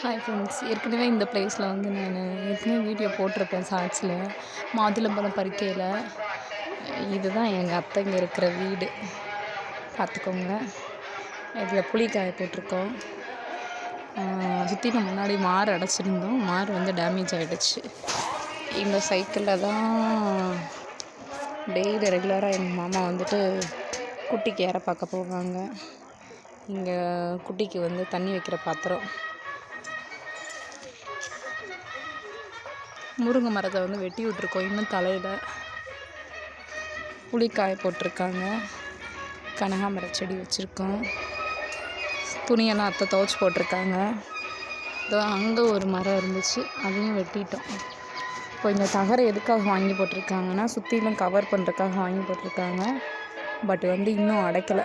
Hi friends ஏற்கனவே இந்த பிளேஸில் வந்து நான் ஏற்கனவே வீடியோ போட்டிருப்பேன் ஷார்ட்ஸில் மாதுளம்பழம் பறிக்கையில். இதுதான் எங்கள் அத்தைங்க இருக்கிற வீடு. பார்த்துக்கோங்க. இதில் புளிக்காய போட்டிருக்கோம். சுற்றி நம்ம முன்னாடி மாறு அடைச்சிருந்தோம். மாறு வந்து டேமேஜ் ஆகிடுச்சு இந்த சைக்கிளில் தான் டெய்லி ரெகுலராக எங்கள் மாமா வந்துட்டு குட்டிக்கு ஏற பார்க்க போவாங்க. இங்கே குட்டிக்கு வந்து தண்ணி வைக்கிற பாத்திரம். முருங்கை மரத்தை வந்து வெட்டி விட்ருக்கோம் இன்னும் தலையில் புளிக்காய போட்டிருக்காங்க. கனகாமர செடி வச்சுருக்கோம். துணியெல்லாம் அத்தை துவச்சி போட்டிருக்காங்க. இதோ அங்கே ஒரு மரம் இருந்துச்சு. அதையும் வெட்டிட்டோம். இப்போ இந்த தகரை எதுக்காக வாங்கி போட்டிருக்காங்கன்னா சுற்றிலும் கவர் பண்ணுறதுக்காக வாங்கி போட்டிருக்காங்க. பட் வந்து இன்னும் அடைக்கலை.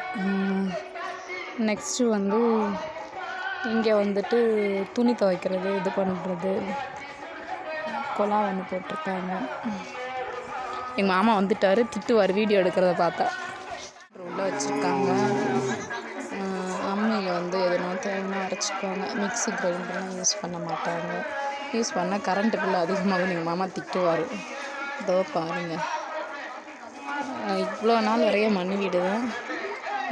நெக்ஸ்ட்டு வந்து இங்கே வந்துட்டு துணி துவைக்கிறது இது பண்ணுறது குழா ஒன்று போட்டிருக்காங்க. எங்கள் மாமா வந்துட்டார் திட்டுவார் வீடியோ எடுக்கிறத பார்த்தா. உள்ளே வச்சுருக்காங்க. அம்மியில் வந்து எதுனா தேங்காய் அரைச்சிக்குவாங்க. மிக்ஸி கிரைண்டர்லாம் யூஸ் பண்ண மாட்டாங்க. யூஸ் பண்ணால் கரண்ட்டு பில்லு அதிகமாகும் எங்கள் மாமா திட்டுவார். இதோ பாருங்கள் இவ்வளோ நாள் வரைய மண் வீடு தான்.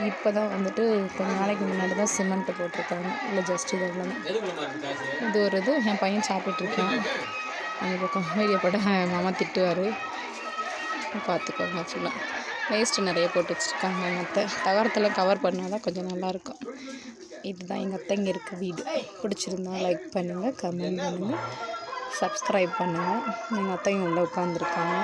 இப்போ தான் வந்துட்டு கொஞ்ச நாளைக்கு முன்னாடி தான் சிமெண்ட்டு போட்டிருக்காங்க. இல்லை ஜஸ்ட் இது அவ்வளோ இது ஒரு இது என் பையன் சாப்பிட்ருக்கேன் அந்த பக்கம் வீடியோ போட்டால் மாமா திட்டுவார். பார்த்துக்கோங்க ஃபுல்லாக வேஸ்ட்டு நிறைய போட்டு வச்சுருக்காங்க எங்கள் அத்தை. தகரத்தில் கவர் பண்ணால் தான் கொஞ்சம் நல்லாயிருக்கும் இதுதான் எங்கள் அத்தை இங்கே இருக்க வீடு. பிடிச்சிருந்தா லைக் பண்ணுங்கள் கமெண்ட் பண்ணுங்கள் சப்ஸ்கிரைப் பண்ணுங்கள் எங்கள் அத்தையும் உள்ளே உட்காந்துருக்காங்க